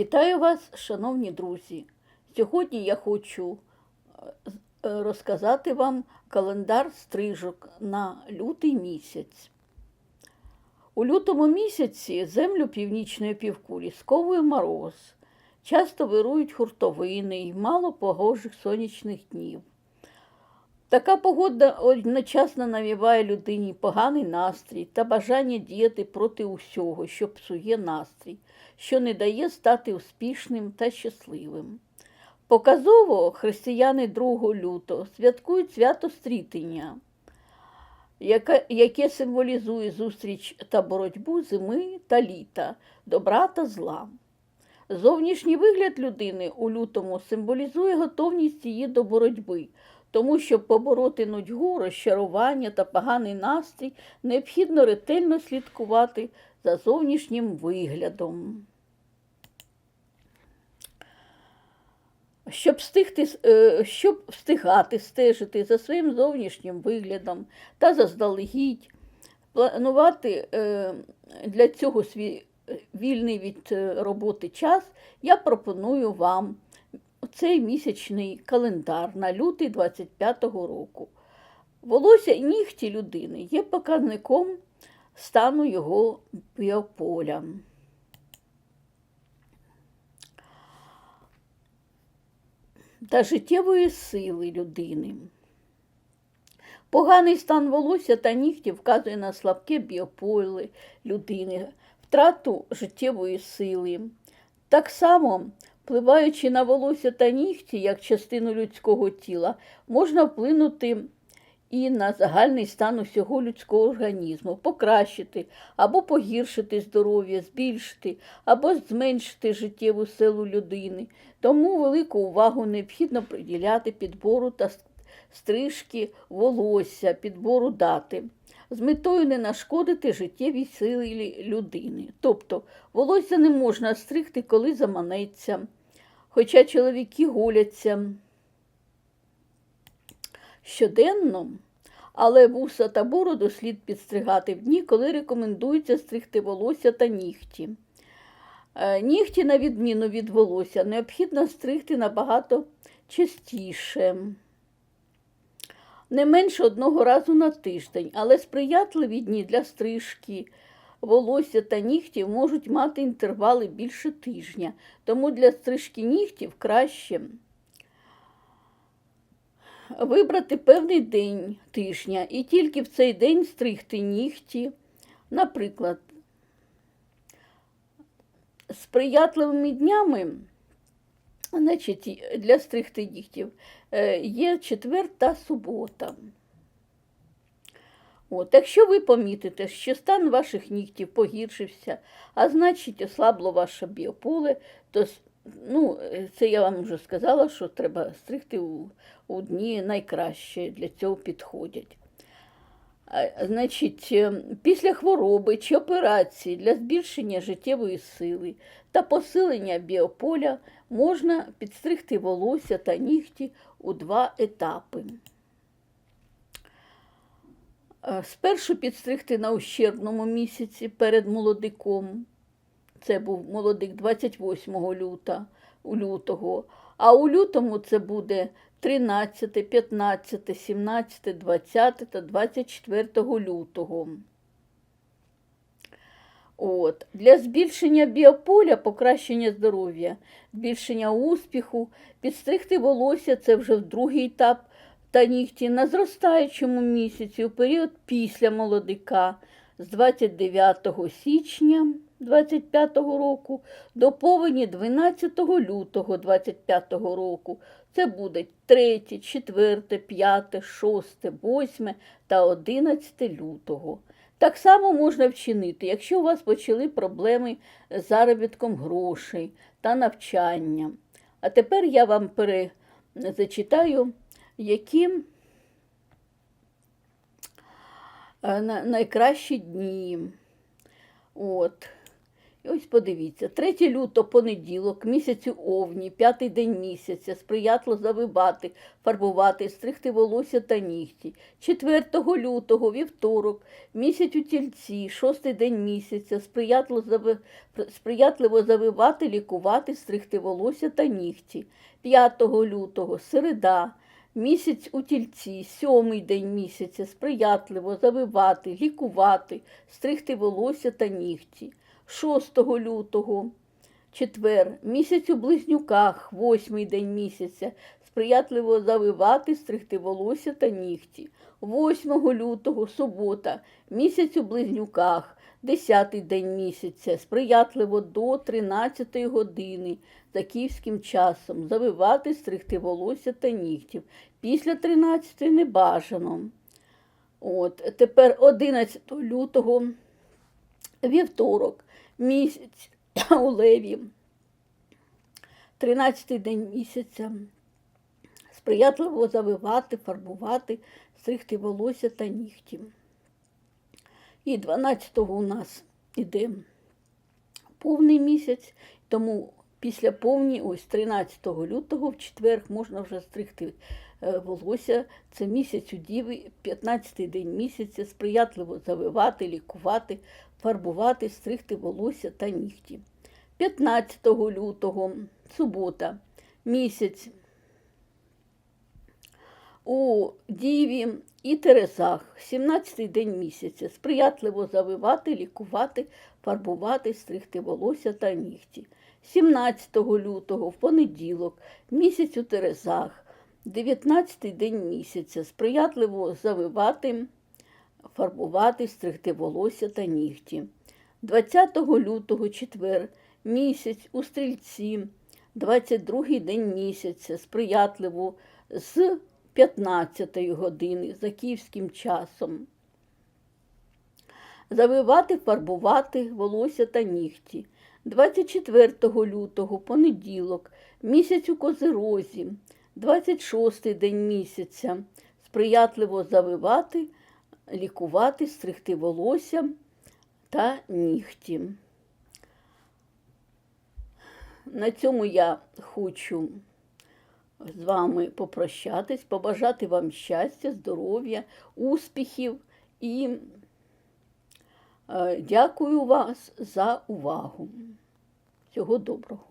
Вітаю вас, шановні друзі! Сьогодні я хочу е, е, розказати вам календар стрижок на лютий місяць. У лютому місяці землю північної півкулі сковує мороз. Часто вирують хуртовини й мало погожих сонячних днів. Така погода одночасно навіває людині поганий настрій та бажання діяти проти усього, що псує настрій, що не дає стати успішним та щасливим. Показово християни 2 лютого святкують свято стрітення, яке, яке символізує зустріч та боротьбу зими та літа, добра та зла. Зовнішній вигляд людини у лютому символізує готовність її до боротьби, тому щоб побороти нудьгу, розчарування та поганий настрій, необхідно ретельно слідкувати за зовнішнім виглядом. Щоб, встигти, е, щоб встигати стежити за своїм зовнішнім виглядом та заздалегідь, планувати е, для цього свій е, вільний від роботи час, я пропоную вам цей місячний календар на лютий 25-го року. Волосся і нігті людини є показником стану його біополя. та життєвої сили людини. Поганий стан волосся та нігтів вказує на слабке біополе людини, втрату життєвої сили. Так само, впливаючи на волосся та нігті як частину людського тіла, можна вплинути і на загальний стан усього людського організму, покращити або погіршити здоров'я, збільшити або зменшити життєву силу людини. Тому велику увагу необхідно приділяти підбору та стрижки волосся, підбору дати. З метою не нашкодити життєвій силі людини. Тобто волосся не можна стригти, коли заманеться, хоча чоловіки голяться щоденно, але вуса та бороду слід підстригати в дні, коли рекомендується стригти волосся та нігті. Е, Нігті, на відміну від волосся, необхідно стригти набагато частіше, не менше одного разу на тиждень, але сприятливі дні для стрижки волосся та нігтів можуть мати інтервали більше тижня, тому для стрижки нігтів краще вибрати певний день тижня і тільки в цей день стригти нігті. Наприклад, сприятливими днями значить, для стригти нігтів е, є четвер та субота. От, якщо ви помітите, що стан ваших нігтів погіршився, а значить ослабло ваше біополе, то ну, це я вам вже сказала, що треба стригти у, у дні найкраще для цього підходять. Значить, е, після хвороби чи операції для збільшення життєвої сили та посилення біополя можна підстригти волосся та нігті у два етапи. Спершу підстригти на ущербному місяці перед молодиком. Це був молодик 28 люта, у лютого, а у лютому це буде 13, 15, 17, 20 та 24 лютого. От. Для збільшення біополя, покращення здоров'я, збільшення успіху, підстригти волосся це вже другий етап та нігті на зростаючому місяці у період після молодика з 29 січня 25 року до повені 12 лютого 25 року. Це буде 3, 4, 5, 6, 8 та 11 лютого. Так само можна вчинити, якщо у вас почали проблеми з заробітком грошей та навчанням. А тепер я вам перезачитаю, які е, найкращі дні. От. І ось подивіться, 3 лютого понеділок, місяцю овні, п'ятий день місяця, сприятливо завивати, фарбувати, стригти волосся та нігті. 4 лютого, вівторок, місяць у тільці, шостий день місяця, сприятливо, зави... сприятливо завивати, лікувати, стригти волосся та нігті. 5 лютого, середа, місяць у тільці, сьомий день місяця, сприятливо завивати, лікувати, стригти волосся та нігті. 6 лютого, четвер, місяць у близнюках, восьмий день місяця, сприятливо завивати, стригти волосся та нігті. 8 лютого, субота, місяць у близнюках, десятий день місяця, сприятливо до 13-ї години за київським часом, завивати, стригти волосся та нігтів. Після 13 не бажано. От, тепер 11 лютого, вівторок, місяць у леві, 13-й день місяця. Сприятливо завивати, фарбувати, стригти волосся та нігті. І 12-го у нас іде повний місяць, тому після повні, ось 13 лютого, в четвер можна вже стригти е, волосся. Це місяць у діви, 15-й день місяця, сприятливо завивати, лікувати, фарбувати, стригти волосся та нігті. 15 лютого, субота, місяць у Діві і Терезах, 17-й день місяця, сприятливо завивати, лікувати, фарбувати, стригти волосся та нігті. 17 лютого, в понеділок, місяць у Терезах, 19-й день місяця, сприятливо завивати, фарбувати, стригти волосся та нігті. 20 лютого, четвер, місяць у стрільці, 22-й день місяця, сприятливо з 15 години за київським часом. Завивати, фарбувати волосся та нігті. 24 лютого, понеділок, місяць у козирозі, 26 день місяця, сприятливо завивати, лікувати, стригти волосся та нігті. На цьому я хочу з вами попрощатись, побажати вам щастя, здоров'я, успіхів і е, дякую вас за увагу. Всього доброго.